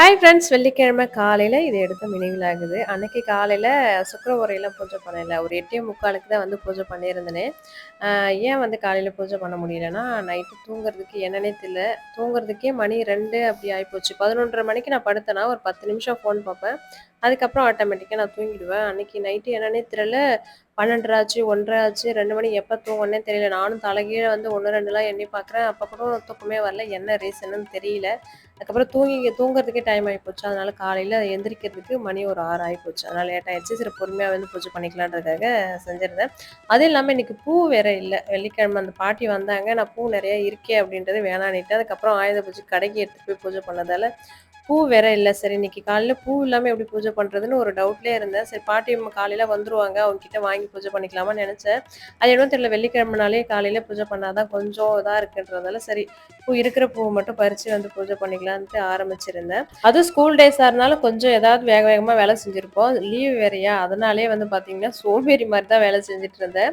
Hi friends வெள்ளிக்கிழமை காலையில் இது எடுத்த நினைவில் ஆகுது அன்னைக்கு காலையில் சுக்கர உரையெல்லாம் பூஜை பண்ணல. ஒரு எட்டே முக்காலுக்கு தான் வந்து பூஜை பண்ணியிருந்தேன். ஏன் வந்து காலையில் பூஜை பண்ண முடியலன்னா நைட்டு தூங்குறதுக்கு என்னன்னே தெரியல. தூங்குறதுக்கே மணி ரெண்டு அப்படி ஆகிப்போச்சு பதினொன்றரை மணிக்கு நான் படுத்தேன்னா ஒரு பத்து நிமிஷம் ஃபோன் பார்ப்பேன். அதுக்கப்புறம் ஆட்டோமேட்டிக்காக நான் தூங்கிடுவேன். அன்னைக்கு நைட்டு என்னன்னே தெரியல. பன்னெண்டரை ஆச்சு ஒன்றரை ஆச்சு ரெண்டு மணி எப்போ தூங்கன்னே தெரியல. நானும் தலைகீழே வந்து ஒன்று ரெண்டுலாம் எண்ணி பார்க்குறேன் அப்போ கூட தூக்கமே வரல. என்ன ரீசன்னு தெரியல. அதுக்கப்புறம் தூங்கி தூங்குறதுக்கே டைம் ஆகிப்போச்சு அதனால் காலையில் எந்திரிக்கிறதுக்கு மணி ஒரு ஆறு ஆகிப்போச்சு அதனால் லேட் ஆகிடுச்சு சரி பொறுமையாக வந்து பூஜை பண்ணிக்கலான்றதுக்காக செஞ்சுருந்தேன். அதுவும் இல்லாமல் இன்றைக்கி பூ வேற இல்லை. வெள்ளிக்கிழமை அந்த பாட்டி வந்தாங்க. நான் பூ நிறைய இருக்கே அப்படின்றது வேணான்னுட்டு அதுக்கப்புறம் ஆயுத பூஜை கடைக்கு எடுத்துகிட்டு போய் பூஜை பண்ணதால் பூ வேற இல்லை. சரி இன்னைக்கு காலையில் பூ இல்லாமல் எப்படி பூஜை பண்ணுறதுன்னு ஒரு டவுட்லேயே இருந்தேன். சரி பாட்டி காலையில் வந்துருவாங்க. அவங்ககிட்ட வாங்கி பூஜை பண்ணிக்கலாமான்னு நினச்சேன். அது என்ன தெரியல வெள்ளிக்கிழமைனாலே காலையில் பூஜை பண்ணாதான் கொஞ்சம் இதாக இருக்குன்றதால சரி பூ இருக்கிற பூவை மட்டும் பறித்து வந்து பூஜை பண்ணிக்கலான்ட்டு ஆரம்பிச்சிருந்தேன். அதுவும் ஸ்கூல் டேஸாக இருந்தாலும் கொஞ்சம் ஏதாவது வேக வேகமாக வேலை செஞ்சுருப்போம். லீவ் வேறையா? அதனாலே வந்து பார்த்தீங்கன்னா சோம்பேறி மாதிரி தான் வேலை செஞ்சுட்டு இருந்தேன்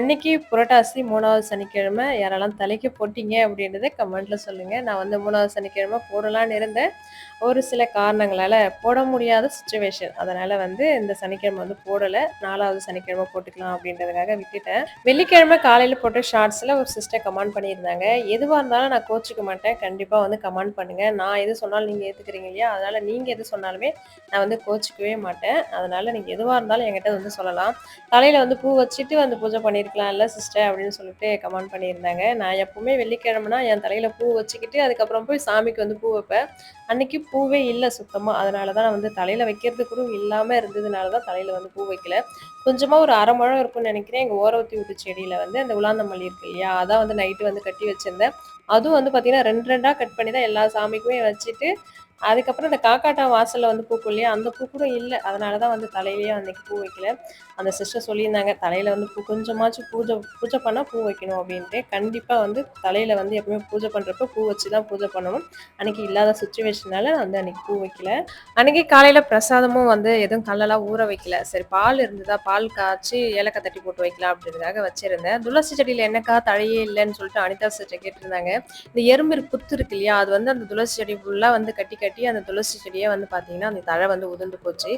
இன்னைக்கு புரட்டாசி மூணாவது சனிக்கிழமை. யாரெல்லாம் தலைக்கு போட்டீங்க அப்படின்றத கமெண்ட்ல சொல்லுங்க. நான் வந்து மூணாவது சனிக்கிழமை போடலான்னு இருந்தேன். ஒரு சில காரணங்களால போட முடியாத சுச்சுவேஷன் அதனால வந்து இந்த சனிக்கிழமை வந்து போடலை. நாலாவது சனிக்கிழமை போட்டுக்கலாம் அப்படின்றதுக்காக விட்டுட்டேன். வெள்ளிக்கிழமை காலையில் போட்ட ஷார்ட்ஸில் ஒரு சிஸ்டர் கமெண்ட் பண்ணியிருந்தாங்க. எதுவாக இருந்தாலும் நான் கோச்சிக்க மாட்டேன். கண்டிப்பாக வந்து கமெண்ட் பண்ணுங்க. நான் எது சொன்னாலும் நீங்கள் ஏற்றுக்கிறீங்க இல்லையா? அதனால நீங்கள் எது சொன்னாலுமே நான் வந்து கோச்சிக்கவே மாட்டேன். அதனால நீங்கள் எதுவாக இருந்தாலும் என்கிட்ட வந்து சொல்லலாம். தலையில் வந்து பூ வச்சுட்டு வந்து பூஜை பண்ணியிருக்கலாம்ல சிஸ்டர் அப்படின்னு சொல்லிட்டு கமெண்ட் பண்ணியிருந்தாங்க. நான் எப்பவுமே வெள்ளிக்கிழமைனா என் தலையில் பூ வச்சுக்கிட்டு அதுக்கப்புறம் போய் சாமிக்கு வந்து பூ வைப்பேன். அன்னைக்கு பூவே இல்லை சுத்தமாக அதனால தான் நான் வந்து தலையில் வைக்கிறது கூட இல்லாமல் இருந்ததுனால தான் தலையில் வந்து பூ வைக்கல. கொஞ்சமாக ஒரு அரை முழம் இருக்கும்னு நினைக்கிறேன். எங்கள் ஓரவத்தி வீட்டு செடியில் வந்து அந்த உலாந்தமல்லி இருக்கு இல்லையா? அதான் வந்து நைட்டு வந்து கட்டி வச்சிருந்தேன். அதுவும் வந்து பாத்தீங்கன்னா ரெண்டு ரெண்டாக கட் பண்ணி தான் எல்லா சாமிக்குமே வச்சுட்டு அதுக்கப்புறம் இந்த காக்காட்டா வாசலில் வந்து பூக்கும் இல்லையா அந்த பூ கூட இல்லை. அதனால தான் வந்து தலையிலேயே அன்னைக்கு பூ வைக்கல. அந்த சிஸ்டர் சொல்லியிருந்தாங்க தலையில் வந்து பூ கொஞ்சமாச்சும் பூஜை பூஜை பண்ணால் பூ வைக்கணும் அப்படின்ட்டு. கண்டிப்பாக வந்து தலையில் வந்து எப்பவுமே பூஜை பண்ணுறப்ப பூ வச்சு தான் பூஜை பண்ணணும். அன்னைக்கு இல்லாத சுச்சுவேஷனால நான் வந்து அன்னைக்கு பூ வைக்கல. அன்னைக்கு காலையில் பிரசாதமும் வந்து எதுவும் கல்லெல்லாம் ஊற வைக்கல. சரி பால் இருந்ததா? பால் காய்ச்சி ஏலக்காய் தட்டி போட்டு வைக்கலாம் அப்படின்றதுக்காக வச்சிருந்தேன். துளசி செடியில் என்னக்கா தழையே இல்லைன்னு சொல்லிட்டு அனிதா சிஸ்டர் கேட்டிருந்தாங்க. இந்த எறும்பு புத்து இருக்கு இல்லையா? அது வந்து அந்த துளசி செடி ஃபுல்லாக வந்து கட்டி கட்டி அந்த துளசி செடியை வந்து பார்த்தீங்கன்னா அந்த தழை வந்து உதிர்ந்து போச்சு.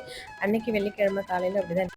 அன்னைக்கு வெள்ளிக்கிழமை காலையில் அப்படிதான்